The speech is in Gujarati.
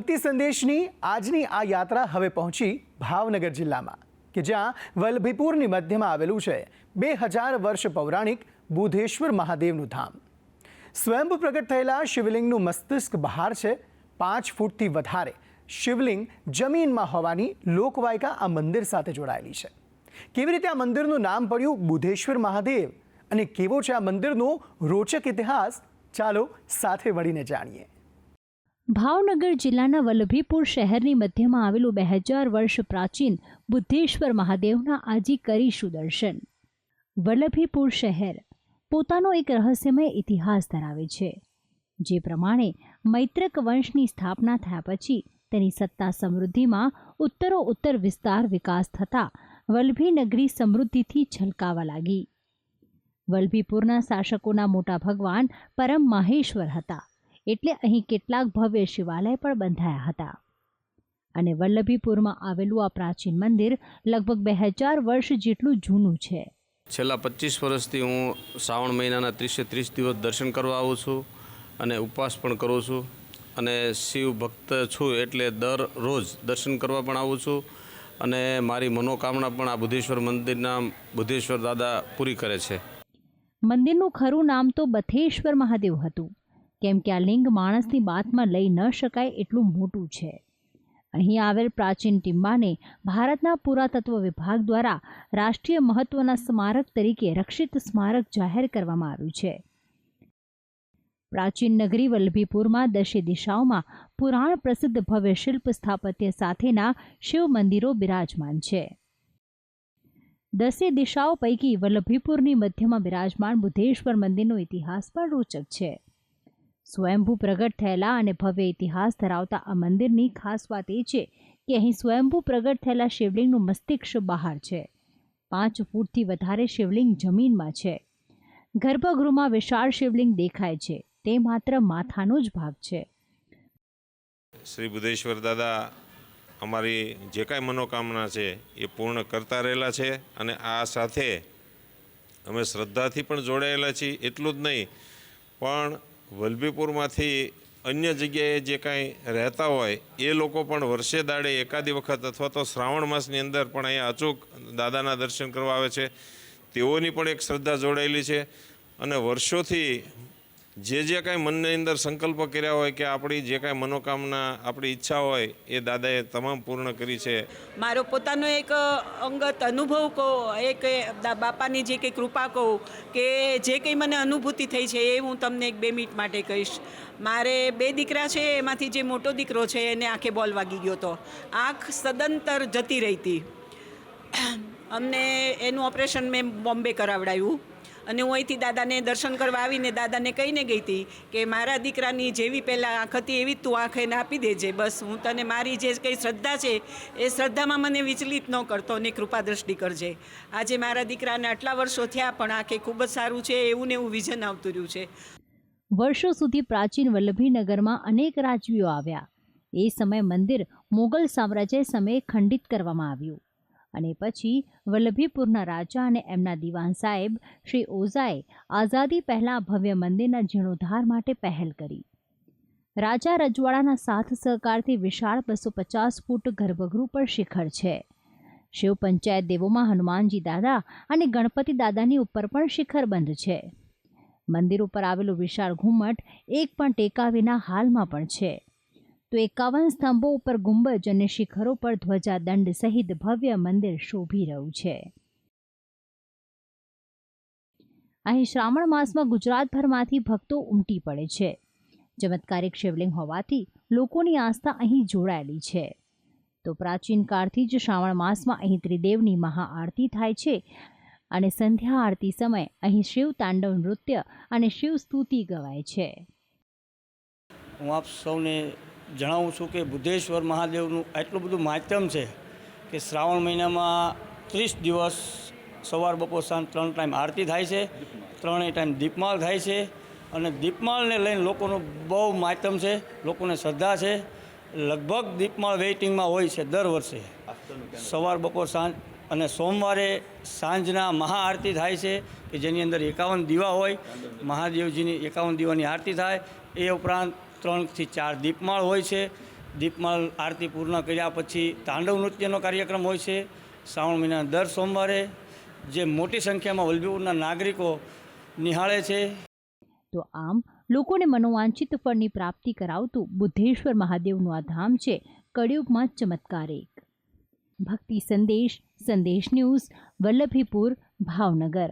ભક્તિ સંદેશની આજની આ યાત્રા હવે પહોંચી ભાવનગર જિલ્લામાં, કે જ્યાં વલ્લભીપુરની મધ્યમાં આવેલું છે બે હજાર વર્ષ પૌરાણિક બુધેશ્વર મહાદેવનું ધામ. સ્વયંભુ પ્રગટ થયેલા શિવલિંગનું મસ્તિષ્ક બહાર છે, પાંચ ફૂટથી વધારે શિવલિંગ જમીનમાં હોવાની લોકવાયકા આ મંદિર સાથે જોડાયેલી છે. કેવી રીતે આ મંદિરનું નામ પડ્યું બુધેશ્વર મહાદેવ અને કેવો છે આ મંદિરનો રોચક ઇતિહાસ, ચાલો સાથે મળીને જાણીએ. ભાવનગર જિલ્લાના વલ્લભીપુર શહેરની મધ્યમાં આવેલું બે હજાર વર્ષ પ્રાચીન બુદ્ધેશ્વર મહાદેવના આજે કરીશું દર્શન વલ્લભીપુર શહેર પોતાનો એક રહસ્યમય ઇતિહાસ ધરાવે છે, જે પ્રમાણે મૈત્રક વંશની સ્થાપના થયા પછી તેની સત્તા સમૃદ્ધિમાં ઉત્તરો ઉત્તર વિસ્તાર વિકાસ થતાં વલ્લભી નગરી સમૃદ્ધિથી છલકાવા લાગી. વલ્લભીપુરના શાસકોના મોટા ભગવાન પરમ માહેશ્વર હતા. એટલે અહીં કેટલાક ભવ્ય શિવાલય પણ બંધાયા હતા. અને વલ્લભીપુરમાં આવેલું આ પ્રાચીન મંદિર લગભગ બે હજાર વર્ષ જેટલું જૂનું છે. છેલ્લા પચીસ વર્ષથી હું શ્રાવણ મહિનાના ત્રીસે ત્રીસ દિવસ દર્શન કરવા આવું છું અને ઉપવાસ પણ કરું છું અને શિવ ભક્ત છું એટલે દર રોજ દર્શન કરવા પણ આવું છું અને મારી મનોકામના પણ આ બુદ્ધેશ્વર મંદિરના બુદ્ધેશ્વર દાદા પૂરી કરે છે. મંદિરનું ખરું નામ તો બથેશ્વર મહાદેવ હતું. કેમ કે આ લિંગ માણસની બાતમાં લઈ ન શકાય એટલું મોટું છે. અહીં આવેલ પ્રાચીન ટિંબાને ભારતના પુરાતત્વ વિભાગ દ્વારા રાષ્ટ્રીય મહત્વના સ્મારક તરીકે રક્ષિત સ્મારક જાહેર કરવામાં આવ્યું છે. પ્રાચીન નગરી વલ્લભીપુરમાં દશે દિશાઓમાં પુરાણ પ્રસિદ્ધ ભવ્ય શિલ્પ સ્થાપત્ય સાથેના શિવ મંદિરો બિરાજમાન છે. દસે દિશાઓ પૈકી વલ્લભીપુરની મધ્યમાં બિરાજમાન બુદ્ધેશ્વર મંદિરનો ઇતિહાસ પણ રોચક છે. સ્વયંભૂ પ્રગટ થયેલા અને ભવ્ય ઇતિહાસ ધરાવતા આ મંદિરની ખાસ વાત એ છે કે અહીં સ્વયંભૂ પ્રગટ થયેલા શિવલિંગનું મસ્તિષ્ક બહાર છે. પાંચ ફૂટથી વધારે શિવલિંગ જમીનમાં છે. ગર્ભગૃહમાં વિશાળ શિવલિંગ દેખાય છે. તે માત્ર માથાનો જ ભાગ છે. શ્રી બુદ્ધેશ્વર દાદા અમારી જે કાંઈ મનોકામના છે એ પૂર્ણ કરતા રહેલા છે અને આ સાથે અમે શ્રદ્ધાથી પણ જોડાયેલા છીએ. એટલું જ નહીં, પણ વલભીપુરમાંથી અન્ય જગ્યાએ જે કાંઈ રહેતા હોય, એ લોકો પણ વર્ષે દાડે એકાદી વખત અથવા તો શ્રાવણ માસની અંદર પણ અહીંયા અચૂક દાદાના દર્શન કરવા આવે છે. તેઓની પણ એક શ્રદ્ધા જોડાયેલી છે. અને વર્ષોથી જે જે કાંઈ મનની અંદર સંકલ્પ કર્યા હોય કે આપણી જે કાંઈ મનોકામના, આપણી ઈચ્છા હોય, એ દાદાએ તમામ પૂર્ણ કરી છે. મારો પોતાનો એક અંગત અનુભવ કહો એક બાપાની જે કંઈ કૃપા કહું, કે જે કંઈ મને અનુભૂતિ થઈ છે એ હું તમને એક બે મિનિટ માટે કહીશ. મારે બે દીકરા છે, એમાંથી જે મોટો દીકરો છે, એને આંખે બોલ વાગી ગયો હતો આંખ સદંતર જતી રહી હતી. અમને એનું ઓપરેશન મેં બોમ્બે કરાવડાવ્યું અને હું અહીંથી દાદાને દર્શન કરવા આવીને દાદાને કહીને ગઈ હતી કે મારા દીકરાની જેવી પહેલાં આંખ હતી એવી જ તું આંખ એને આપી દેજે. બસ હું તને મારી જે કંઈ શ્રદ્ધા છે એ શ્રદ્ધામાં મને વિચલિત ન કરતો અને કૃપા દ્રષ્ટિ કરજે. આજે મારા દીકરાને આટલા વર્ષો થયા પણ આંખે ખૂબ જ સારું છે, એવું ને એવું વિઝન આવતું રહ્યું છે. વર્ષો સુધી પ્રાચીન વલ્લભીનગરમાં અનેક રાજવીઓ આવ્યા. એ સમયે મંદિર મોગલ સામ્રાજ્ય સમયે ખંડિત કરવામાં આવ્યું. અને પછી વલ્લભીપુરના રાજા અને એમના દિવાન સાહેબ શ્રી ઓઝાએ આઝાદી પહેલાં ભવ્ય મંદિરના જીર્ણોદ્ધાર માટે પહેલ કરી. રાજા રજવાડાના સાથ સહકારથી વિશાળ બસો પચાસ ફૂટ ગર્ભગૃહ પર શિખર છે. શિવ પંચાયત દેવોમાં હનુમાનજી દાદા અને ગણપતિ દાદાની ઉપર પણ શિખર બંધ છે. મંદિર ઉપર આવેલું વિશાળ ઘુમ્મટ એક પણ ટેકા વિના હાલમાં પણ છે. તો એકાવન સ્તંભો ઉપર ગુંબજ અને શિખરો પર ધ્વજા દંડ સહિત ભવ્ય મંદિર શોભી રહ્યું છે. અહીં શ્રાવણ માસમાં ગુજરાતભરમાંથી ભક્તો ઉમટી પડે છે. ચમત્કારિક શિવલિંગ હોવાથી લોકોની આસ્થા અહીં જોડાયેલી છે. તો પ્રાચીન કાળથી જ શ્રાવણ માસમાં અહીં ત્રિદેવની મહાઆરતી થાય છે અને સંધ્યા આરતી સમયે અહીં શિવ તાંડવ નૃત્ય અને શિવ સ્તુતિ ગવાય છે. હું આપ સૌને જણાવું છું કે બુદ્ધેશ્વર મહાદેવનું એટલું બધું માધ્યમ છે કે શ્રાવણ મહિનામાં ત્રીસ દિવસ સવાર, બપોર, સાંજ ત્રણ ટાઈમ આરતી થાય છે. ત્રણેય ટાઈમ દીપમાળ થાય છે અને દીપમાળને લઈને લોકોનું બહુ માધ્યમ છે, લોકોને શ્રદ્ધા છે. લગભગ દીપમાળ વેઇટિંગમાં હોય છે દર વર્ષે. સવાર, બપોર, સાંજ અને સોમવારે સાંજના મહાઆરતી થાય છે કે જેની અંદર એકાવન દીવા હોય. મહાદેવજીની એકાવન દીવાની આરતી થાય. એ ઉપરાંત ત્રણથી ચાર દીપમાળ હોય છે. દીપમાળ આરતી પૂર્ણ કર્યા પછી તાંડવ નૃત્યનો કાર્યક્રમ હોય છે. શ્રાવણ મહિનાના દર સોમવારે જે મોટી સંખ્યામાં વલભીપુરના નાગરિકો નિહાળે છે. તો આમ લોકોને મનોવાંછિત ફળની પ્રાપ્તિ કરાવતું બુદ્ધેશ્વર મહાદેવનું આ ધામ છે કળિયુગમાં ચમત્કારિક. ભક્તિ સંદેશ સંદેશ ન્યૂઝ, વલ્લભીપુર, ભાવનગર.